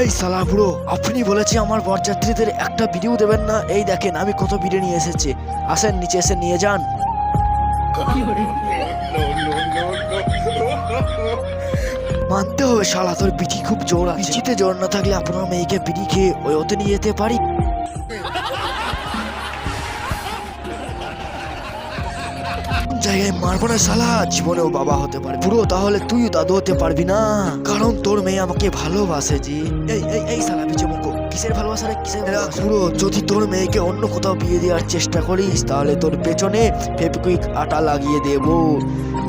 এই সালা বুড়ো, আপনি বলেছি আমার বরযাত্রীদের একটা ভিডিও দেবেন না। এই দেখেন, আমি কত ভিডিও নিয়ে এসেছি। আসেন, নিচে এসে নিয়ে যান। মানতে হবে শালা, তোর পিঠি খুব জোর আছে। জোর না থাকলে আপনার মেয়েকে পিঠি খেয়ে ওই ওতে নিয়ে যেতে পারি। জায়গায় মারবো না শালা জীবনেও বাবা হতে পারে পুরো তাহলে তুইও দাদু হতে পারবি না। কারণ তোর মেয়ে আমাকে ভালোবাসে জি। এই এই এই শালা মুখো কিসের ভালোবাসা রে কিসের? পুরো যদি তোর মেয়েকে অন্য কোথাও বিয়ে দেওয়ার চেষ্টা করিস তাহলে তোর পেছনে ফেবিকুইক আটা লাগিয়ে দেব।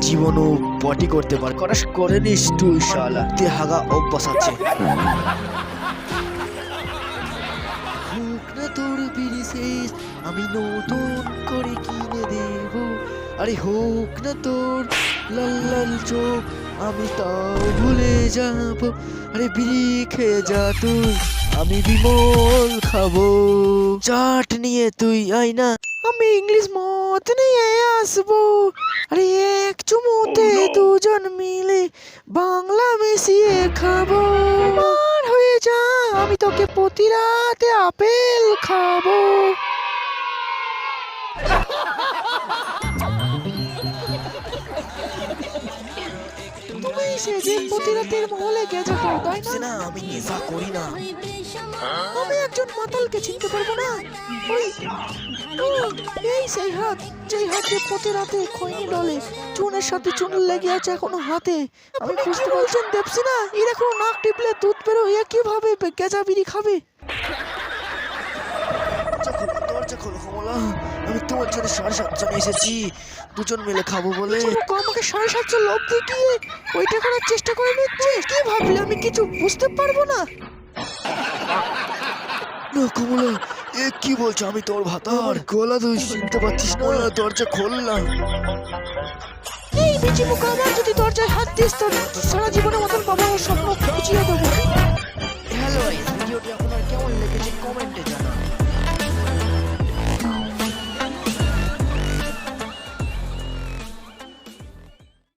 জীবনও পটি করতে পার করাস করে নিস তুই শালা। তে হাগা অভ্যাস আছে। তোর বিড়ি শেষ আমি নতুন করে কিনে দেব। আরে হোক না তোর লাল লাল চোখ আমি তাও ভুলে যাব। আরে বিড়ি খেয়ে যা তুই আমি বিমল খাব। চাট নিয়ে তুই আয় না আমি ইংলিশ মত নিয়ে আসব। আরে এক চুমুতে দুজন মিলে বাংলা মিশিয়ে খাব। মার হয়ে যা আমি তোকে প্রতি রাতে আপেল খাব। তুমি প্রতি রাতের মহলে তাই না? আমি নেশা করি না। আমি একজন মাতালকে চিনতে পারব না। ওই এই সেই হাত যেই হাতে প্রতি রাতে খৈনি ডলে চুনের সাথে চুন লেগে আছে এখনও হাতে আমি বুঝতে পারছেন দেবছি না। এর এখনও নাক টিপলে দুধ বেরো এ কীভাবে গেজা বিড়ি খাবে? দরজা খোলো কমলা আমি তোমার জন্য সাড়ে সাতজন এসেছি। দুজন মিলে খাব বলে। আমাকে সাড়ে সাতশো লোভ দেখিয়ে ওইটা করার চেষ্টা করে নিচ্ছে। কি ভাবলে আমি কিছু বুঝতে পারব না। না কমলা এ কি বলছো? আমি তোর ভাতা। আমার গলা তুই শুনতে পাচ্ছিস না। দরজা খোল না। এই বিচি মুখা আমার যদি দরজায় হাত দিস তোর সারা জীবনের